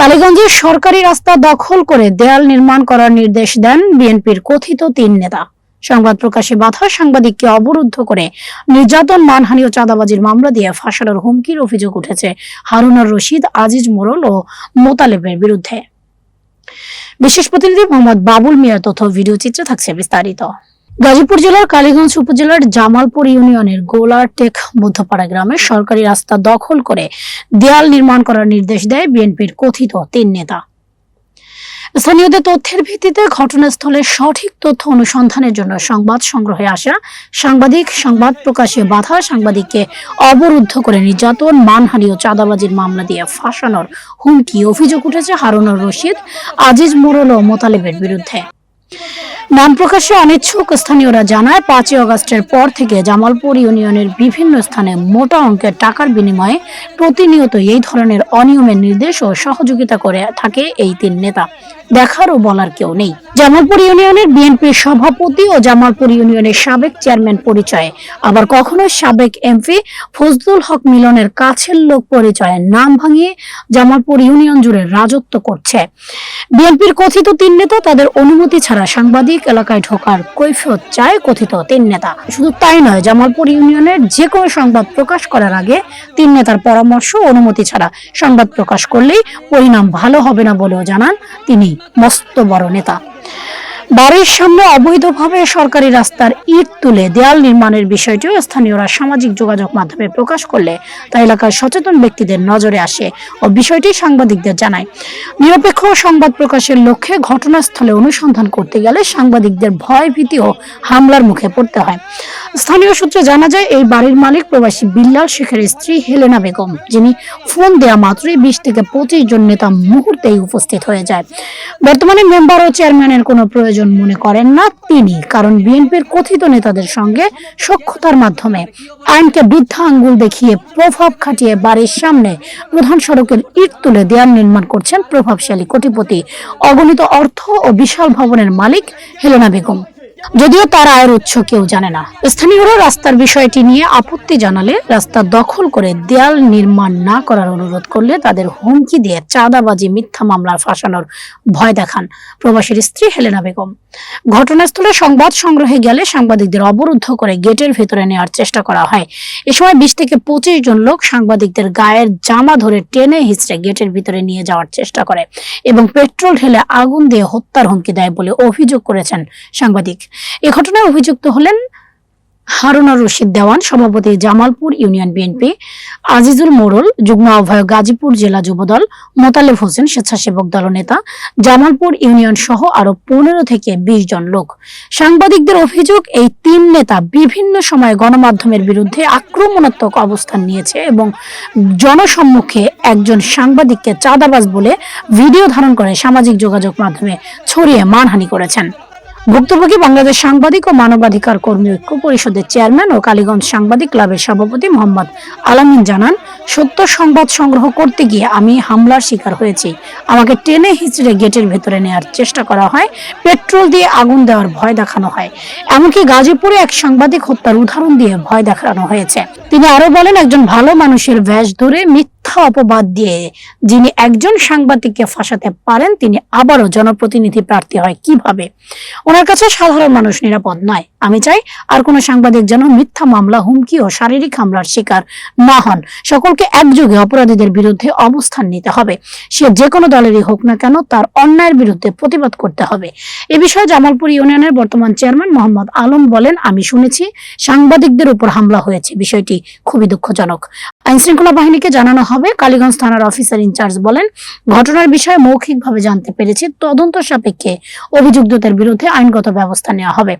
কালীগঞ্জের সরকারি রাস্তা দখল করে দেয়াল নির্মাণ করার নির্দেশ দেন বিএনপির কথিত তিন নেতা। সংবাদ প্রকাশে বাধা সাংবাদিককে অবরুদ্ধ করে নির্যাতন, মানহানি ও চাঁদাবাজির মামলা দিয়ে ফাঁসানোর হুমকির অভিযোগ উঠেছে হারুনার রশিদ, আজিজ মোরল ও মোতালেবের বিরুদ্ধে। বিশেষ প্রতিনিধি মোহাম্মদ বাবুল মিয়ার তথ্য ভিডিও চিত্রে থাকছে বিস্তারিত। গাজীপুর জেলার কালীগঞ্জ উপজেলার জামালপুর ইউনিয়নের গোলারটেক মধ্যপাড়া গ্রামে সরকারি রাস্তা দখল করে দেয়াল নির্মাণ করার নির্দেশ দেয় বিএনপির কথিত তিন নেতা। স্থানীয়দের তথ্যের ভিত্তিতে ঘটনাস্থলে সঠিক তথ্য অনুসন্ধানের জন্য সংবাদ সংগ্রহে আসা সাংবাদিক সংবাদ প্রকাশে বাধা, সাংবাদিককে অবরুদ্ধ করে নির্যাতন, মানহানি ও চাঁদাবাজির মামলা দিয়ে ফাঁসানোর হুমকি, অভিযোগ উঠেছে হারুনুর রশিদ, আজিজ মোরল ও মোতালেবের বিরুদ্ধে। নাম প্রকাশে অনিচ্ছুক স্থানীয়রা জানায়, পাঁচই অগস্টের পর থেকে জামালপুর ইউনিয়নের বিভিন্ন স্থানে মোটা অঙ্কের টাকার বিনিময়ে প্রতিনিয়ত এই ধরনের অনিয়মের নির্দেশ ও সহযোগিতা করে থাকে এই তিন নেতা। দেখার ও বলার কেউ নেই। জামালপুর ইউনিয়নের বিএনপির সভাপতি ও জামালপুর ইউনিয়নের সাবেক চেয়ারম্যান পরিচয়ে, আবার কখনো সাবেক এমপি ফজলুল হক মিলনের কাছের লোক পরিচয়ে নাম ভাঙিয়ে জামালপুর ইউনিয়ন জুড়ে রাজত্ব করছে। বিএনপির কথিত তিন নেতা তাদের অনুমতি ছাড়া সাংবাদিক এলাকায় ঢোকার কৈফিয়ত চায় কথিত তিন নেতা। শুধু তাই নয়, জামালপুর ইউনিয়নের যে কোনো সংবাদ প্রকাশ করার আগে তিন নেতার পরামর্শ অনুমতি ছাড়া সংবাদ প্রকাশ করলেই পরিণাম ভালো হবে না বলেও জানান তিনি মস্ত বড় নেতা। বাড়ির সামনে অবৈধভাবে সরকারি রাস্তার ইট তুলে দেয়াল নির্মাণের বিষয়টিও স্থানীয়রা সামাজিক যোগাযোগ মাধ্যমে প্রকাশ করলে তা এলাকার সচেতন ব্যক্তিদের নজরে আসে ও বিষয়টি সাংবাদিকদের জানায়। নিরপেক্ষ সংবাদ প্রকাশের লক্ষ্যে ঘটনাস্থলে অনুসন্ধান করতে গেলে সাংবাদিকদের ভয় ভীতি ও হামলার মুখে পড়তে হয়। স্থানীয় সূত্রে জানা যায়, এই বাড়ির মালিক প্রবাসী বিল্লাল শেখের স্ত্রী হেলেনা বেগম, যিনি ফোন দেয়া মাত্রই বিশ থেকে পঁচিশ জন নেতা মুহূর্তেই উপস্থিত হয়ে যায়। বর্তমানে মেম্বার ও চেয়ারম্যানের কোনো প্রয়োজন মনে করেন না তিনি, কারণ বিএনপির কথিত নেতাদের সঙ্গে সক্ষতার মাধ্যমে আইনকে বৃদ্ধা আঙ্গুল দেখিয়ে প্রভাব খাটিয়ে বাড়ির সামনে প্রধান সড়কের ইট তুলে দেয়াল নির্মাণ করছেন প্রভাবশালী কোটিপতি, অগণিত অর্থ ও বিশাল ভবনের মালিক হেলেনা বেগম। যদিও তার আয়ের উৎস কেউ জানে না। স্থানীয়রা রাস্তার বিষয়টি নিয়ে আপত্তি জানালে রাস্তা দখল করে দেয়াল নির্মাণ না করার অনুরোধ করলে তাদের হুমকি দিয়ে চাঁদাবাজি, মিথ্যা মামলার ফাঁসানোর ভয় দেখান প্রবাসীর স্ত্রী হেলেনা বেগম। ঘটনাস্থলে সংবাদ সংগ্রহে গেলে সাংবাদিকদের অবরুদ্ধ করে গেটের ভেতরে নেওয়ার চেষ্টা করা হয়। এ সময় বিশ থেকে পঁচিশ জন লোক সাংবাদিকদের গায়ের জামা ধরে টেনে হিচড়ে গেটের ভিতরে নিয়ে যাওয়ার চেষ্টা করে এবং পেট্রোল ঢেলে আগুন দিয়ে হত্যার হুমকি দেয় বলে অভিযোগ করেছেন সাংবাদিক। এ ঘটনায় অভিযুক্ত হলেন হারুনা রশিদ দেওয়ান, সভাপতি জামালপুর ইউনিয়ন বিএনপি, আজিজুল মোড়ল, যুগ্ম আহ্বায়ক গাজীপুর জেলা যুবদল, মোতালেব হোসেন স্বেচ্ছাসেবক দল নেতা জামালপুর ইউনিয়ন সহ আরও পনেরো থেকে বিশ জন লোক। সাংবাদিকদের অভিযোগ, এই তিন নেতা বিভিন্ন সময়ে গণমাধ্যমের বিরুদ্ধে আক্রমণাত্মক অবস্থান নিয়েছে এবং জনসম্মুখে একজন সাংবাদিককে চাঁদাবাজ বলে ভিডিও ধারণ করে সামাজিক যোগাযোগ মাধ্যমে ছড়িয়ে মানহানি করেছেন। ভুক্তভোগী বাংলাদেশ সাংবাদিক ও মানবাধিকার কর্মী ঐক্য পরিষদের চেয়ারম্যান ও কালীগঞ্জ সাংবাদিক ক্লাবের সভাপতি মোহাম্মদ আলামিন জানান, সত্য সংবাদ সংগ্রহ করতে গিয়ে আমি হামলার শিকার হয়েছি। আমাকে টেনে হিচড়ে গেটের ভেতরে নেওয়ার চেষ্টা করা হয়, পেট্রোল দিয়ে আগুন দেওয়ার ভয় দেখানো হয়। এমনকি গাজীপুরে এক সাংবাদিক হত্যার উদাহরণ দিয়ে ভয় দেখানো হয়েছে। তিনি আরও বলেন, একজন ভালো মানুষের ভ্যাস ধরে মিথ্যা অপবাদ দিয়ে যিনি একজন সাংবাদিককে ফাঁসাতে পারেন, তিনি আবারও জনপ্রতিনিধি প্রার্থী হয়। কীভাবে? ওনার কাছে সাধারণ মানুষ নিরাপদ নয়। আমি চাই আর কোনো সাংবাদিক যেন মিথ্যা মামলা, হুমকি ও শারীরিক হামলার শিকার না হন। সকলকে একযোগে অপরাধীদের বিরুদ্ধে অবস্থান নিতে হবে। সে যে কোনো দলেরই হোক না কেন তার অন্যায়ের বিরুদ্ধে প্রতিবাদ করতে হবে। এ বিষয়ে জামালপুর ইউনিয়নের বর্তমান চেয়ারম্যান মোহাম্মদ আলম বলেন, আমি শুনেছি সাংবাদিকদের উপর হামলা হয়েছে। বিষয়টি খুবই দুঃখজনক। আইন শৃঙ্খলা বাহিনীকে জানানো হবে, কালীগঞ্জ থানার অফিসার ইনচার্জ বলেন, ঘটনার বিষয়ে মৌখিকভাবে জানতে পেরেছি। তদন্ত সাপেক্ষে অভিযুক্তদের বিরুদ্ধে আইনগত ব্যবস্থা নেওয়া হবে।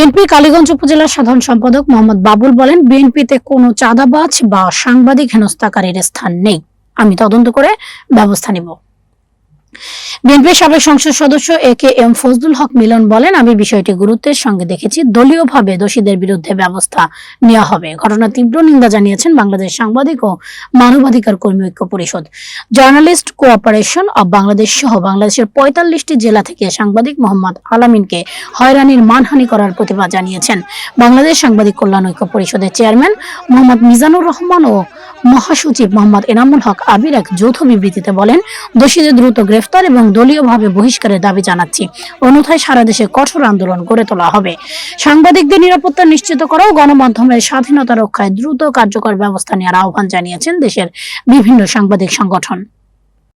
বিএনপি কালীগঞ্জ উপজেলার সাধারণ সম্পাদক মোহাম্মদ বাবুল বলেন, বিএনপিতে কোনো চাঁদাবাজ বা সাংবাদিক হেনস্থাকারীর স্থান নেই। আমি তদন্ত করে ব্যবস্থা নিব। বিএনপির সাবেক সংসদ সদস্য এ কে এম ফজলুল হক মিলন বলেন, আমি বিষয়টি গুরুত্বের সঙ্গে দেখেছি। দলীয়ভাবে দোষীদের বিরুদ্ধে ব্যবস্থা নেওয়া হবে। ঘটনা তীব্র নিন্দা জানিয়েছেন বাংলাদেশ সাংবাদিক ও মানবাধিকার কর্মী ঐক্য পরিষদ। জার্নালিস্ট কোঅপারেশন অব বাংলাদেশ সহ বাংলাদেশের পঁয়তাল্লিশটি জেলা থেকে সাংবাদিক মোহাম্মদ আলামিনকে হয়রানির মানহানি করার প্রতিবাদ জানিয়েছেন। বাংলাদেশ সাংবাদিক কল্যাণ ঐক্য পরিষদের চেয়ারম্যান মোহাম্মদ মিজানুর রহমান ও মহাসচিব মোহাম্মদ এনামুল হক আবির এক যৌথ বিবৃতিতে বলেন, দোষীদের দ্রুত গ্রেফতার এবং দলীয়ভাবে বহিষ্কারের দাবি জানাচ্ছি। অন্যথায় সারা দেশে কঠোর আন্দোলন গড়ে তোলা হবে। সাংবাদিকদের নিরাপত্তা নিশ্চিত করাও গণমাধ্যমের স্বাধীনতা রক্ষায় দ্রুত কার্যকর ব্যবস্থা নেওয়ার আহ্বান জানিয়েছেন দেশের বিভিন্ন সাংবাদিক সংগঠন।